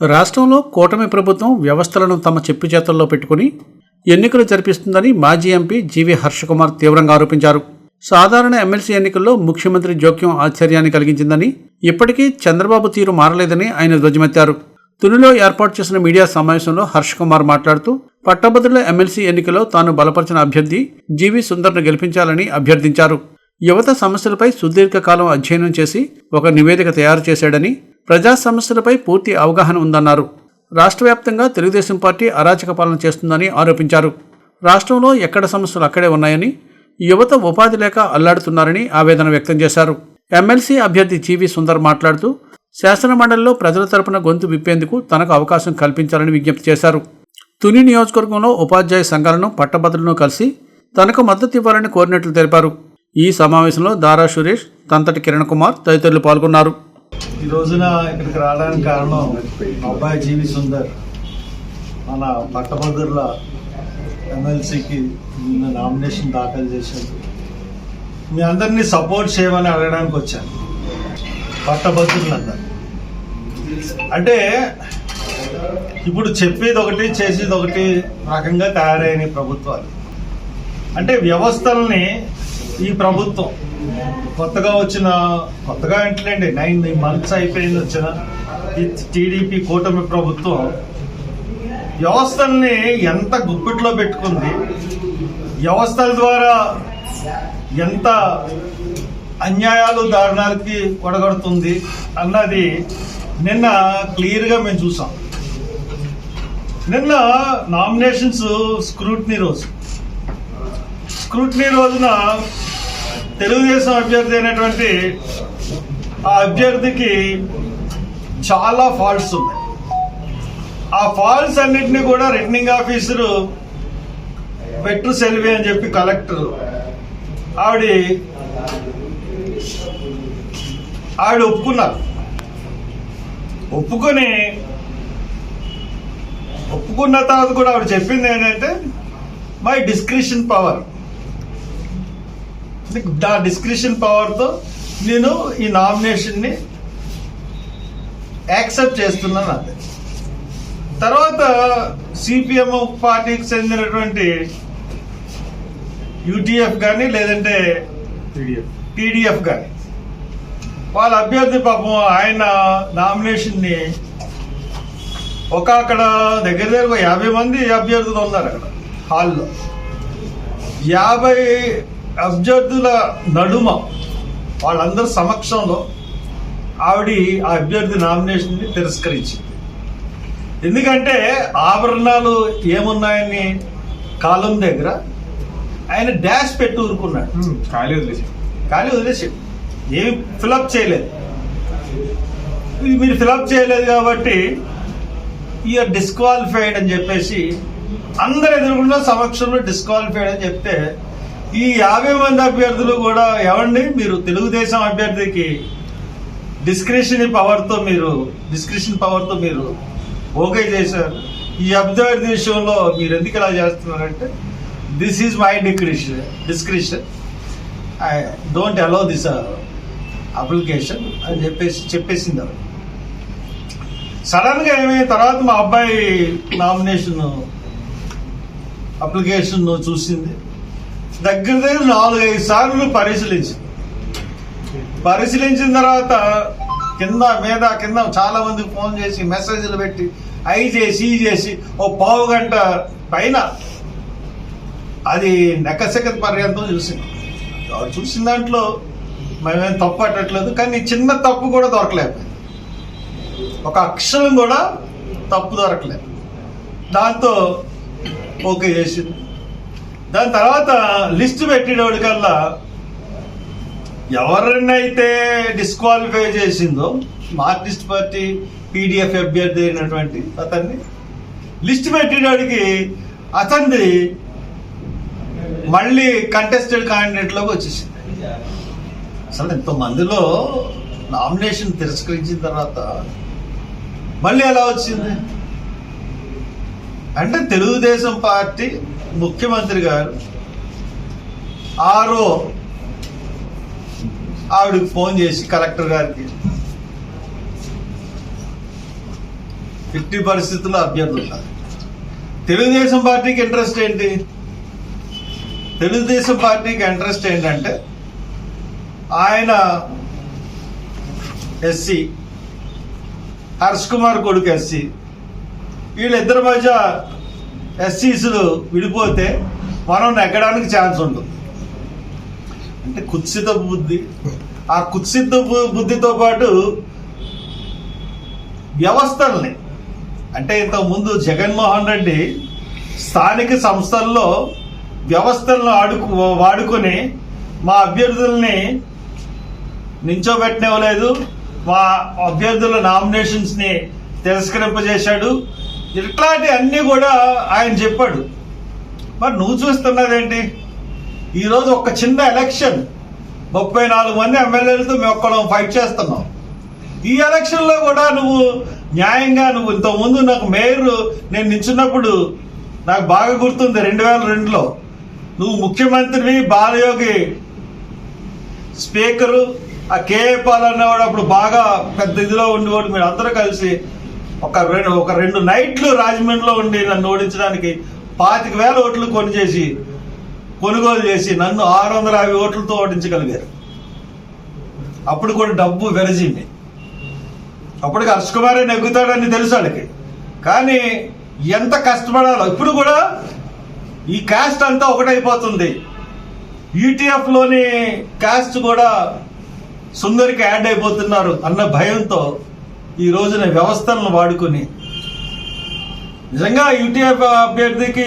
రాష్ట్రంలో కూటమి ప్రభుత్వం వ్యవస్థలను తమ చెప్పు చేతల్లో పెట్టుకుని ఎన్నికలు జరిపిస్తుందని మాజీ ఎంపీ జీవి హర్షకుమార్ తీవ్రంగా ఆరోపించారు. సాధారణ ఎమ్మెల్సీ ఎన్నికల్లో ముఖ్యమంత్రి జోక్యం ఆశ్చర్యాన్ని కలిగించిందని ఇప్పటికీ చంద్రబాబు తీరు మారలేదని ఆయన ధ్వజమెత్తారు. తునిలో ఏర్పాటు చేసిన మీడియా సమావేశంలో హర్షకుమార్ మాట్లాడుతూ పట్టభద్రుల ఎమ్మెల్సీ ఎన్నికలో తాను బలపరిచిన అభ్యర్థి జీవి సుందర్ను గెలిపించాలని అభ్యర్థించారు. యువత సమస్యలపై సుదీర్ఘకాలం అధ్యయనం చేసి ఒక నివేదిక తయారు చేశాడని ప్రజా సమస్యలపై పూర్తి అవగాహన ఉందన్నారు. రాష్ట్ర వ్యాప్తంగా తెలుగుదేశం పార్టీ అరాచక పాలన చేస్తుందని ఆరోపించారు. రాష్ట్రంలో ఎక్కడ సమస్యలు అక్కడే ఉన్నాయని యువత ఉపాధి లేక అల్లాడుతున్నారని ఆవేదన వ్యక్తం చేశారు. ఎమ్మెల్సీ అభ్యర్థి జీవి సుందర్ మాట్లాడుతూ శాసనమండలిలో ప్రజల తరపున గొంతు విప్పేందుకు తనకు అవకాశం కల్పించాలని విజ్ఞప్తి చేశారు. తుని నియోజకవర్గంలో ఉపాధ్యాయ సంఘాలను పట్టభద్రులను కలిసి తనకు మద్దతు ఇవ్వాలని కోరినట్లు తెలిపారు. ఈ సమావేశంలో దారా సురేష్ తంతటి కిరణ్ కుమార్ తదితరులు పాల్గొన్నారు. ఈ రోజున ఇక్కడికి రావడానికి కారణం అబ్బాయి జీవి సుందర్. మన పట్టభద్రుల ఎమ్మెల్సీకి నిన్న నామినేషన్ దాఖలు చేశారు మీ అందరినీ సపోర్ట్ చేయమని అడగడానికి వచ్చాను. పట్టభద్రులందరూ అంటే ఇప్పుడు చెప్పేది ఒకటి చేసేది ఒకటి రకంగా తయారైన ప్రభుత్వాలు. అంటే వ్యవస్థల్ని ఈ ప్రభుత్వం కొత్తగా వచ్చిన కొత్తగా ఏంటండి నైన్ మంత్స్ అయిపోయింది వచ్చిన ఈ టీడీపీ కూటమి ప్రభుత్వం. వ్యవస్థల్ని ఎంత గుప్పిట్లో పెట్టుకుంది వ్యవస్థల ద్వారా ఎంత అన్యాయాలు దారుణాలకి కొడగడుతుంది అన్నది నిన్న క్లియర్గా మేము చూసాం. నిన్న నామినేషన్స్ స్క్రూట్ని రోజు స్క్రూటినీ రోజున తెలుగుదేశం అభ్యర్థి అయినటువంటి ఆ అభ్యర్థికి చాలా ఫాల్ట్స్ ఉన్నాయి. ఆ ఫాల్ట్స్ అన్నింటినీ కూడా రిటర్నింగ్ ఆఫీసరు పెట్టు సెల్వి అని చెప్పి కలెక్టర్ ఆవిడ ఆవిడ ఒప్పుకున్నారు. ఒప్పుకొని ఒప్పుకున్న తర్వాత కూడా ఆవిడ చెప్పింది ఏంటంటే మై డిస్క్రిప్షన్ పవర్ ఆ డిస్క్రిప్షన్ పవర్తో నేను ఈ నామినేషన్ని యాక్సెప్ట్ చేస్తున్నాను అంతే. తర్వాత సిపిఎం పార్టీకి చెందినటువంటి యూటీఎఫ్ కానీ లేదంటే టీడీఎఫ్ కానీ వాళ్ళ అభ్యర్థి పాపం ఆయన నామినేషన్ని ఒక అక్కడ దగ్గర దగ్గర ఒక యాభై మంది అభ్యర్థులు ఉన్నారు అక్కడ హాల్లో. యాభై అభ్యర్థుల నడుమ వాళ్ళందరి సమక్షంలో ఆవిడ ఆ అభ్యర్థి నామినేషన్ని తిరస్కరించింది. ఎందుకంటే ఆభరణాలు ఏమున్నాయని కాలం దగ్గర ఆయన డాష్ పెట్టి ఊరుకున్నాడు. ఖాళీ వదిలేసి. ఖాళీ వదిలేసి. ఏమి ఫిలప్ చేయలేదు. ఇది మీరు ఫిలప్ చేయలేదు కాబట్టి ఇయర్ డిస్క్వాలిఫైడ్ అని చెప్పేసి అందరు ఎదురుకుండా సమక్షంలో డిస్క్వాలిఫైడ్ అని చెప్తే ఈ యాభై మంది అభ్యర్థులు కూడా ఎవండి మీరు తెలుగుదేశం అభ్యర్థికి డిస్క్రిషన్ పవర్తో మీరు డిస్క్రిషన్ పవర్తో మీరు ఓకే చేశారు. ఈ అభ్యర్థి విషయంలో మీరు ఎందుకు ఇలా చేస్తున్నారంటే this is my discretion discretion I don't allow this application అని చెప్పేసి చెప్పేసింది ఆవిడ. సడన్గా ఏమి తర్వాత మా అబ్బాయి నామినేషన్ అప్లికేషన్ చూసింది. దగ్గర దగ్గర నాలుగైదు సార్లు పరిశీలించింది పరిశీలించిన తర్వాత కింద మీద కింద చాలా మందికి ఫోన్ చేసి మెసేజ్లు పెట్టి అయి చేసి ఈ చేసి ఓ పావు గంట పైన అది నెక్కసెక్క పర్యంతం చూసింది. చూసిన దాంట్లో మేమేం తప్పు పట్టట్లేదు కానీ చిన్న తప్పు కూడా దొరకలేదు. ఒక అక్షరం కూడా తప్పు దొరకలేదు. దాంతో ఓకే చేసింది. దాని తర్వాత లిస్ట్ పెట్టేటోడికల్లా ఎవరినైతే డిస్క్వాలిఫై చేసిందో మార్క్సిస్ట్ పార్టీ పీడిఎఫ్ అభ్యర్థి అయినటువంటి అతన్ని లిస్ట్ పెట్టినోడికి అతనిది మళ్ళీ కంటెస్టెడ్ క్యాండిడేట్లోకి వచ్చేసింది. అసలు ఇంతమందిలో నామినేషన్ తిరస్కరించిన తర్వాత మళ్ళీ ఎలా వచ్చింది? అంటే తెలుగుదేశం పార్టీ ముఖ్యమంత్రి గారు ఆరో ఆవిడకి ఫోన్ చేసి కలెక్టర్ గారికి ఇట్టి పరిస్థితుల్లో అభ్యర్థులు తెలుగుదేశం పార్టీకి ఇంట్రెస్ట్ ఏంటి? తెలుగుదేశం పార్టీకి ఇంట్రెస్ట్ ఏంటంటే ఆయన ఎస్సీ హర్ష్ కుమార్ కొడుకు ఎస్సీ వీళ్ళిద్దరి మధ్య ఎస్సీసులు విడిపోతే మనం నెగ్గడానికి ఛాన్స్ ఉంటుంది అంటే కుత్సిత బుద్ధి. ఆ కుత్సిత బుద్ధితో పాటు వ్యవస్థల్ని అంటే ఇంతకుముందు జగన్మోహన్ రెడ్డి స్థానిక సంస్థల్లో వ్యవస్థలను ఆడుకు వాడుకొని మా అభ్యర్థుల్ని నించోబెట్టనివ్వలేదు. మా అభ్యర్థుల నామినేషన్స్ని తిరస్కరింపజేశాడు. ఇట్లాంటి అన్ని కూడా ఆయన చెప్పాడు. మరి నువ్వు చూస్తున్నదేంటి? ఈరోజు ఒక చిన్న ఎలక్షన్. ముప్పై నాలుగు మంది ఎమ్మెల్యేలతో మేము ఒక్కడం ఫైట్ చేస్తున్నాం. ఈ ఎలక్షన్లో కూడా నువ్వు న్యాయంగా నువ్వు ఇంతకుముందు నాకు మేయర్ నేను నించున్నప్పుడు నాకు బాగా గుర్తుంది రెండు వేల రెండులో. నువ్వు ముఖ్యమంత్రివి బాలయోగి స్పీకరు ఆ కేఏ పాల్ అనేవాడు అప్పుడు బాగా పెద్ద ఇదిలో ఉండేవాడు మీరు అందరూ కలిసి ఒక రెండు ఒక రెండు నైట్లు రాజమండ్రిలో ఉండి నన్ను ఓడించడానికి పాతిక వేల ఓట్లు కొని చేసి కొనుగోలు చేసి నన్ను ఆరు వందల యాభై ఓట్లతో ఓడించగలిగారు. అప్పుడు కూడా డబ్బు వెరజింది అప్పటికి హర్ష్ కుమారే నెగ్గుతాడని తెలుసు వాళ్ళకి. కానీ ఎంత కష్టపడాలో ఇప్పుడు కూడా ఈ కాస్ట్ అంతా ఒకటైపోతుంది. యూటీఎఫ్లోని క్యాస్ట్ కాస్ట్ కూడా సుందరికి యాడ్ అయిపోతున్నారు అన్న భయంతో ఈ రోజున వ్యవస్థలను వాడుకొని నిజంగా యూటీఎఫ్ అభ్యర్థికి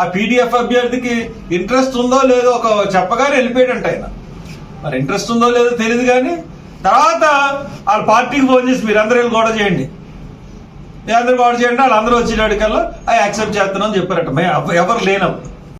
ఆ పీడిఎఫ్ అభ్యర్థికి ఇంట్రెస్ట్ ఉందో లేదో ఒక చెప్పగానే వెళ్ళిపోయాడంట ఆయన. మరి ఇంట్రెస్ట్ ఉందో లేదో తెలియదు కానీ తర్వాత వాళ్ళ పార్టీకి ఫోన్ చేసి మీరు అందరూ గోడ చేయండి. మీరందరూ గోడ చేయండి వాళ్ళందరూ వచ్చేటడికల్లా అవి యాక్సెప్ట్ చేస్తున్నాం చెప్పారట. ఎవరు లేనప్పుడు.